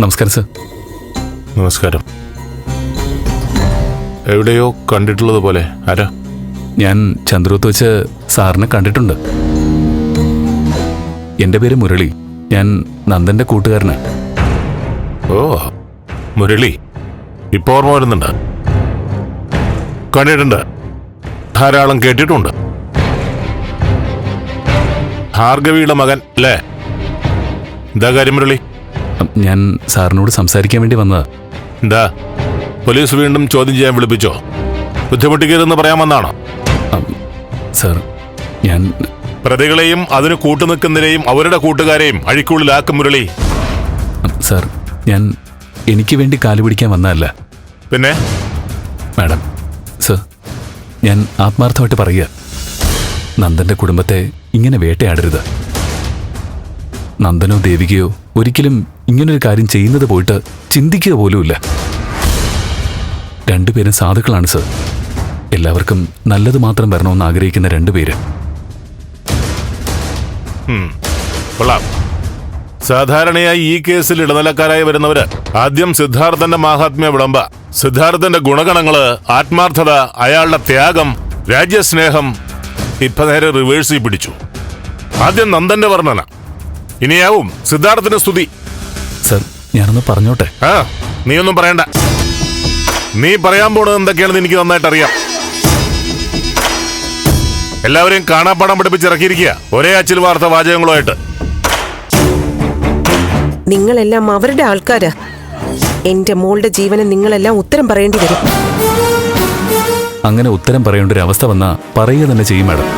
നമസ്കാരം സർ. നമസ്കാരം. എവിടെയോ കണ്ടിട്ടുള്ളത് പോലെ. ആരാ? ഞാൻ ചന്ദ്രൂത്ത് വെച്ച് സാറിനെ കണ്ടിട്ടുണ്ട്. എന്റെ പേര് മുരളി. ഞാൻ നന്ദന്റെ കൂട്ടുകാരനാണ് ഓ മുരളി. ഇപ്പൊ ഓർമ്മ വരുന്നുണ്ട്. കണ്ടിട്ടുണ്ട്. ധാരാളം കേട്ടിട്ടുണ്ട്. ഭാർഗവിയുടെ മകൻ അല്ലേ? എന്താ കാര്യം മുരളി? ഞാൻ സാറിനോട് സംസാരിക്കാൻ വേണ്ടി വന്നതാ. എന്താ? പോലീസ് വീണ്ടും ചോദ്യം ചെയ്യാൻ വിളിപ്പിച്ചോ? ബുദ്ധിമുട്ടിക്കരുതെന്ന് പറയാൻ വന്നാണോ? സർ ഞാൻ പ്രതികളെയും അതിന് കൂട്ടുനിൽക്കുന്നതിനെയും അവരുടെ കൂട്ടുകാരെയും അഴിക്കുള്ളിലാക്കും മുരളി. സാർ ഞാൻ എനിക്ക് വേണ്ടി കാലുപിടിക്കാൻ വന്നതല്ല. പിന്നെ? മാഡം സർ ഞാൻ ആത്മാർത്ഥമായിട്ട് പറയുക. നന്ദന്റെ കുടുംബത്തെ ഇങ്ങനെ വേട്ടയാടരുത്. നന്ദനോ ദേവികയോ ഒരിക്കലും ഇങ്ങനൊരു കാര്യം ചെയ്യുന്നത് പോയിട്ട് ചിന്തിക്കുക പോലുമില്ല. രണ്ടുപേരും സാധുക്കളാണ് സർ. എല്ലാവർക്കും നല്ലത് മാത്രം വരണമെന്ന് ആഗ്രഹിക്കുന്ന രണ്ടുപേര്. സാധാരണയായി ഈ കേസിൽ ഇടനിലക്കാരായി വരുന്നവര് ആദ്യം സിദ്ധാർത്ഥന്റെ മഹാത്മ്യ വിളമ്പ സിദ്ധാർത്ഥന്റെ ഗുണഗണങ്ങൾ ആത്മാർത്ഥത അയാളുടെ ത്യാഗം രാജ്യസ്നേഹം ഇപ്പൊ നേരെ റിവേഴ്സിൽ പിടിച്ചു. ആദ്യം നന്ദന്റെ വർണന. ഇനിയാവും സിദ്ധാർത്ഥന്റെ സ്തുതി. സർ ഞാനൊന്ന് പറഞ്ഞോട്ടെ? ആ ഒന്നും പറയണ്ട. നീ പറയാൻ പോണത് എന്തൊക്കെയാണെന്ന് എനിക്ക് നന്നായിട്ട് അറിയാം എല്ലാവരെയും കാണാപ്പാടം പഠിപ്പിച്ചിറക്കിയിരിക്കുക. ഒരേ അച്ചിൽ വാർത്ത വാചകങ്ങളുമായിട്ട്. നിങ്ങളെല്ലാം അവരുടെ ആൾക്കാരാ. എന്റെ മോളുടെ ജീവന് നിങ്ങളെല്ലാം ഉത്തരം പറയേണ്ടി വരും. അങ്ങനെ ഉത്തരം പറയേണ്ട ഒരു അവസ്ഥ വന്നാ പറയുക തന്നെ ചെയ്യും മാഡം.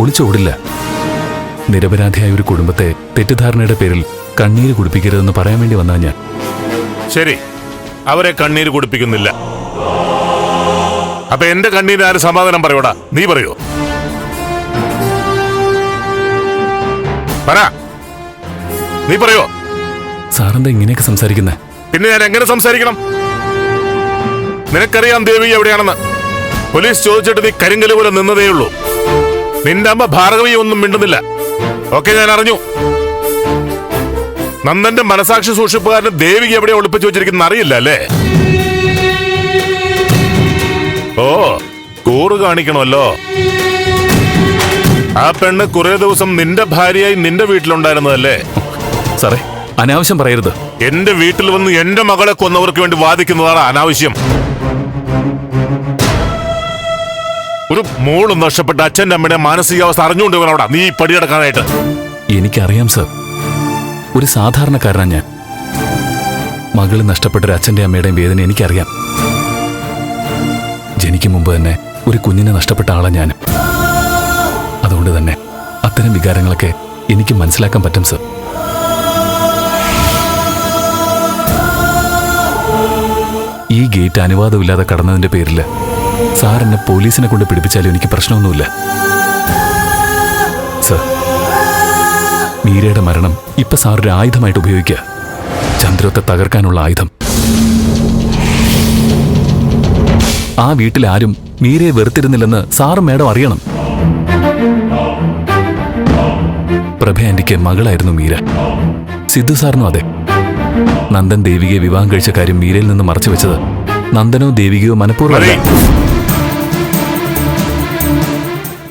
ഒളിച്ചോടില്ല. നിരപരാധിയായ ഒരു കുടുംബത്തെ തെറ്റിദ്ധാരണയുടെ പേരിൽ കണ്ണീര് കുടിപ്പിക്കരുതെന്ന് പറയാൻ വേണ്ടി വന്നാ ഞാൻ. ശരി. അവരെ കണ്ണീര് കുടിപ്പിക്കുന്നില്ല. അപ്പൊ എന്റെ കണ്ണീര് ആര് സമാധാനം പറയൂടാ നീ പറയോ? പറ. നീ പറയോ? സാറെന്താ ഇങ്ങനെയൊക്കെ സംസാരിക്കുന്നേ? പിന്നെ ഞാൻ എങ്ങനെ സംസാരിക്കണം? നിനക്കറിയാം ദേവി എവിടെയാണെന്ന്. പോലീസ് ചോദിച്ചിട്ട് നീ കരിങ്കൽ പോലെ നിന്നതേ ഉള്ളൂ നിന്റെ അമ്മ ഭാർഗവി ഒന്നും മിണ്ടുന്നില്ല. ഓക്കെ ഞാൻ അറിഞ്ഞു. നന്ദന്റെ മനസാക്ഷി സൂക്ഷിപ്പുകാരന് ദേവിക എവിടെ ഒളിപ്പിച്ചു വെച്ചിരിക്കുന്ന അറിയില്ല അല്ലേ? ഓ കൂറ് കാണിക്കണമല്ലോ. ആ പെണ്ണ് കുറെ ദിവസം നിന്റെ ഭാര്യയായി നിന്റെ വീട്ടിലുണ്ടായിരുന്നതല്ലേ? സാറേ അനാവശ്യം പറയരുത്. എന്റെ വീട്ടിൽ വന്ന് എന്റെ മകളെ കൊന്നവർക്ക് വേണ്ടി വാദിക്കുന്നതാണ് അനാവശ്യം. ഒരു മോളും നഷ്ടപ്പെട്ട അച്ഛന്റെ അമ്മയുടെ മാനസികാവസ്ഥ അറിഞ്ഞുകൊണ്ട് വേണം നീ പടിയടക്കാനായിട്ട് എനിക്കറിയാം സർ. ഒരു സാധാരണക്കാരനാണ് ഞാൻ. മകൾ നഷ്ടപ്പെട്ട ഒരു അച്ഛന്റെ അമ്മയുടെയും വേദന എനിക്കറിയാം. ജനിക്കും മുമ്പ് തന്നെ ഒരു കുഞ്ഞിനെ നഷ്ടപ്പെട്ട ആളാണ് ഞാൻ. അതുകൊണ്ട് തന്നെ അത്തരം വികാരങ്ങളൊക്കെ എനിക്ക് മനസ്സിലാക്കാൻ പറ്റും സർ. ഈ ഗേറ്റ് അനുവാദമില്ലാതെ കടന്നതിന്റെ പേരിൽ സാർ എന്നെ പോലീസിനെ കൊണ്ട് പിടിപ്പിച്ചാലും എനിക്ക് പ്രശ്നമൊന്നുമില്ല. മീരയുടെ മരണം ഇപ്പൊ സാർ ഒരു ആയുധമായിട്ട് ഉപയോഗിക്കുക. ചന്ദ്രത്തെ തകർക്കാനുള്ള ആയുധം. ആ വീട്ടിൽ ആരും മീരയെ വെറുത്തിരുന്നില്ലെന്ന് സാറും മേഡം അറിയണം. പ്രഭ ആന്റിക്ക് മകളായിരുന്നു മീര. സിദ്ധു സാറിനും അതെ. നന്ദൻ ദേവികയെ വിവാഹം കഴിച്ച കാര്യം മീരയിൽ നിന്ന് മറച്ചു വെച്ചത് നന്ദനോ ദേവികയോ മനഃപൂർവം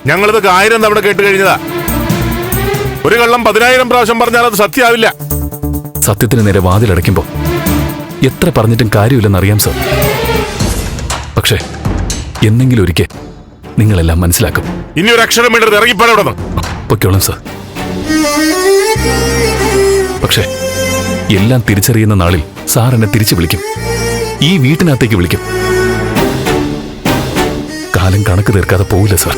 ഞങ്ങളിതൊക്കെ ആയിരം തവണ കേട്ട് കഴിഞ്ഞതാ. ഒരു കള്ളം പതിനായിരം പ്രാവശ്യം പറഞ്ഞാൽ അത് സത്യമാവില്ല. സത്യത്തിന് നേരെ വാതിലടയ്ക്കുമ്പോൾ എത്ര പറഞ്ഞിട്ടും കാര്യമില്ലെന്നറിയാം സർ. പക്ഷേ എന്നെങ്കിലും ഒരിക്കൽ നിങ്ങളെല്ലാം മനസ്സിലാക്കും. ഇനി ഒരു അക്ഷരം വേണ്ടത് ഇറങ്ങിപ്പോടെ പൊയ്ക്കോളാം സർ. പക്ഷേ എല്ലാം തിരിച്ചറിയുന്ന നാളിൽ സാർ എന്നെ തിരിച്ചു വിളിക്കും. ഈ വീട്ടിനകത്തേക്ക് വിളിക്കും. കാലം കണക്ക് തീർക്കാതെ പോവില്ല സാർ.